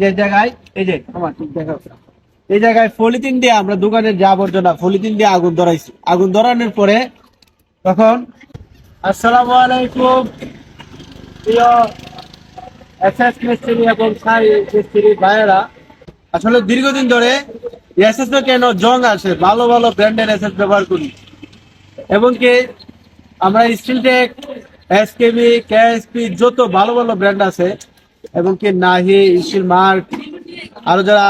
যে জায়গায়, এই যে, আমার এই জায়গায় পলিথিন দিয়ে আমরা দোকানের যা আবর্জনা পলিথিন দিয়ে আগুন ধরাইছি। আগুন ধরানোর পরে তখন, আসসালামু আলাইকুম, প্রিয় এসএস মিস্ত্রি এবং সাই মিস্ত্রি ভাইয়েরা। আসলে দীর্ঘদিন ধরে এসএস কেন জং আসে ভালো ভালো ব্র্যান্ডের এসএস ব্যবহার করি। এবং কি আমরা স্টিলটেক এসকেবি কেএসপি যত ভালো ভালো ব্র্যান্ড আছে এবং কি নাহি স্টিল মার্ক, আরও যারা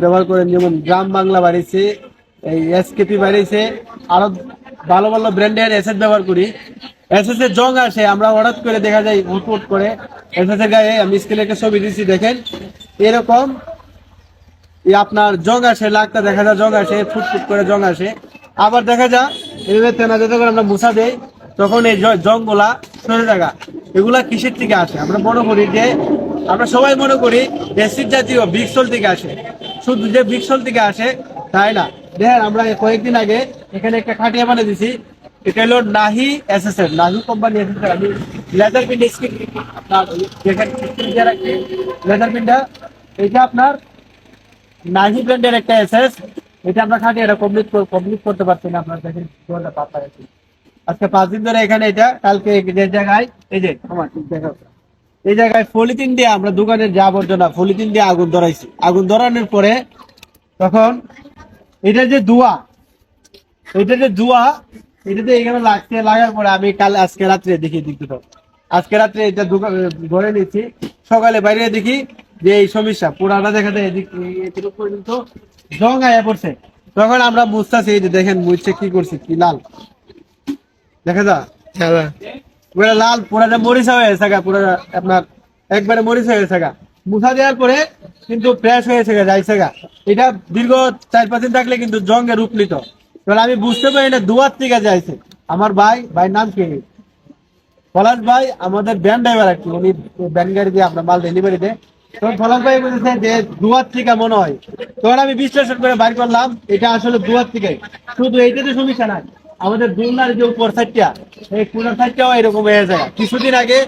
ব্যবহার করেন যেমন গ্রাম বাংলা বাড়িছে এই এসকেপি বাড়িছে আরও ভালো ভালো ব্র্যান্ডের এসএস ব্যবহার করি। এসএস এর জং আসে, আমরা হঠাৎ করে দেখা যায় হুট হুট করে এসএস এর গায়ে আমি স্কেলে একটা ছবি দিচ্ছি দেখেন। এরকম আপনার জং আসে লাগটা দেখা যায় জং আসে, ফুটফুট করে জং আসে। আবার দেখা যায়, এভাবে তেনা যাতে করে আমরা মুছা দেই, তখন এই জংগুলা সরে জায়গা এগুলা কিসের থেকে আসে? আমরা মনে করি যে আমরা সবাই মনে করি অ্যাসিড জাতীয় বিক্সল থেকে আসে। শুধু যে বিক্সল থেকে আসে, তাই না? দেখেন, আমরা কয়েকদিন আগে এখানে একটা খাটিয়া বানিয়ে দিছি। এটা হলো নাহি এসএসএর নাহি কোম্পানি এসএসএর আমি লেদার পিন স্ক্রিন আপনার দেখেন স্ক্রিন দিয়ে রাখছি, লেদার পিনটা এটা আপনার নাহি ব্র্যান্ডের একটা এসএস। এটা আমরা খাটি এটা কমপ্লিট কমপ্লিট করতে পারছি না, আপনার দেখেন পাতা আজকে পাঁচ দিন ধরে এখানে এটা, কালকে যে জায়গায়, এই যে, আমার দেখাও। এই জায়গায় পলিথিন দিয়ে আমরা দোকানের যা আবর্জনা পলিথিন দিয়ে আগুন ধরাইছি। আগুন ধরানোর পরে তখন এটা যে ধোয়া, এটা যে ধোয়া এটাতে এখানে লাগছে, লাগার পরে আমি কাল, আজকে রাত্রে দেখি দিতে আজকে রাত্রে এটা দোকান, ধরে নিচ্ছি সকালে বাইরে দেখি যে এই সমস্যা, পুরাটা দেখা যায় এদিক পর্যন্ত জং আয়া পড়ছে। তখন আমরা বুঝতেছি এই যে দেখেন বুঝছে কি করছে, কি লাল। দেখা যা লাল পুরা যে মরিচা হয়ে গেছে গা, পুরা আপনার একবারে হয়ে দেওয়ার পরে কিন্তু ফ্রেশ হয়েছে যাইছে গা। এটা দীর্ঘ চার পাঁচ দিন থাকলে কিন্তু জঙ্গে রূপ নিত এবার আমি বুঝতে পারি না দুয়ার থেকে যাইছে। আমার ভাই ভাই নাম কি? পলাশ ভাই আমাদের ব্যান ড্রাইভার আর কি উনি ব্যান গাড়ি দিয়ে আপনার মাল ডেলিভারি দেয়। তখন পলাশ ভাই বলেছে যে দুয়ার থেকে মনে হয়। তখন আমি বিশ্লেষণ করে বাইর করলাম এটা আসলে দুয়ার থেকে। শুধু এইটাতে সমস্যা নাই। আমাদের দুলনার যে উপর সাইডটা, এই পুরো সাইডটাও এরকম হয়ে যায়। কিছুদিন আগে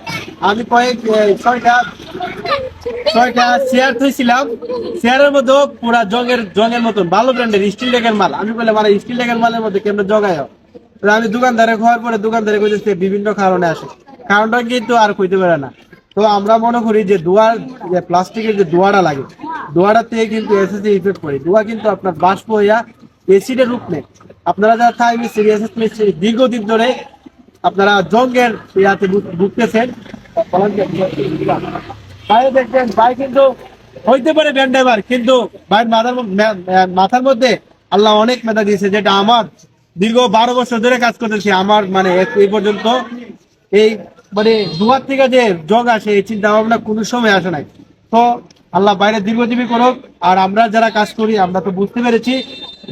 আমি কয়েক ছয়টা ছয়টা চেয়ার থইছিলাম। চেয়ারের মধ্যে পুরা জঙ্গের জঙ্গের মতন, ভালো ব্র্যান্ডের স্টিল ডেকের মাল। আমি বলে মানে স্টিল ডেকের মালের মধ্যে কেমন জগায়? আমি দোকানদারে খাওয়ার পরে দোকানদারে কইতেছে বিভিন্ন কারণে আসে। কারণটা কিন্তু আর কইতে পারে না। তো আমরা মনে করি যে দোয়ার, যে প্লাস্টিকের যে দোয়াটা লাগে দোয়াটা থেকে কিন্তু এসএসসি ইফেক্ট করে দোয়া কিন্তু আপনার বাষ্প হইয়া এসিডের রূপ নেয়। আপনারা যারা থাই এসএস মিস্ত্রি দীর্ঘদিন ধরে আপনারা জঙ্গের ইয়াতে ভুগ- ভুগতেছেন। বাইরে দেখবেন, ভাই কিন্তু হইতে পারে ব্যান্ড ড্রাইভার কিন্তু ভাই মাথার মাথার মধ্যে আল্লাহ অনেক মেধা দিয়েছে, যেটা আমার দীর্ঘ বারো বছর ধরে কাজ করতেছি আমার মানে এই পর্যন্ত এই মানে দুয়ার থেকে যে জগ আসে, এই চিন্তা ভাবনা কোনো সময় আসে নাই। তো আল্লাহ বাইরে দীর্ঘজীবী করুক। আর আমরা যারা কাজ করি, আমরা তো বুঝতে পেরেছি,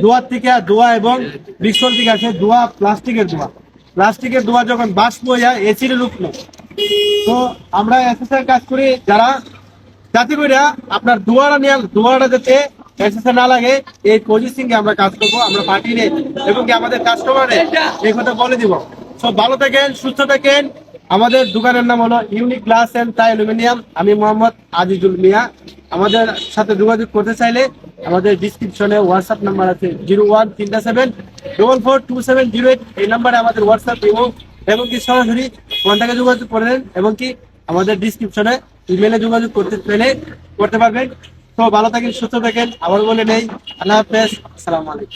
দোয়ার থেকে দোয়া এবং বৃক্ষল থেকে আসে দোয়া, প্লাস্টিকের দোয়া। প্লাস্টিকের দোয়া যখন বাষ্প হয়ে যায় এসির নেয় তো আমরা এসএসআর কাজ করি, যারা যাতে করে আপনার দুয়ারা নিয়ে দুয়ারা যাতে না লাগে, এই পজিশন আমরা কাজ করব, আমরা পার্টি নেই এবং কি আমাদের কাস্টমার এই কথা বলে দিব। সব ভালো থাকেন, সুস্থ থাকেন। আমাদের দোকানের নাম হলো unique glass and Thai aluminium আমি মোহাম্মদ আজিজুল মিয়া। আমাদের সাথে যোগাযোগ করতে চাইলে আমাদের ডিসক্রিপশনে হোয়াটসঅ্যাপ নাম্বার আছে জিরো ওয়ান তিনটা seven double four two seven zero eight এই নাম্বারে আমাদের হোয়াটসঅ্যাপ এবং এবং কি সরাসরি কন্ট্যাক্টে যোগাযোগ করে নেন, এবং কি আমাদের ডিসক্রিপশনে ইমেলে যোগাযোগ করতে পেলে করতে পারবেন। তো ভালো থাকেন, সুস্থ থাকেন। আবার বলে নেই। আল্লাহ হাফেজ। আসসালামু আলাইকুম।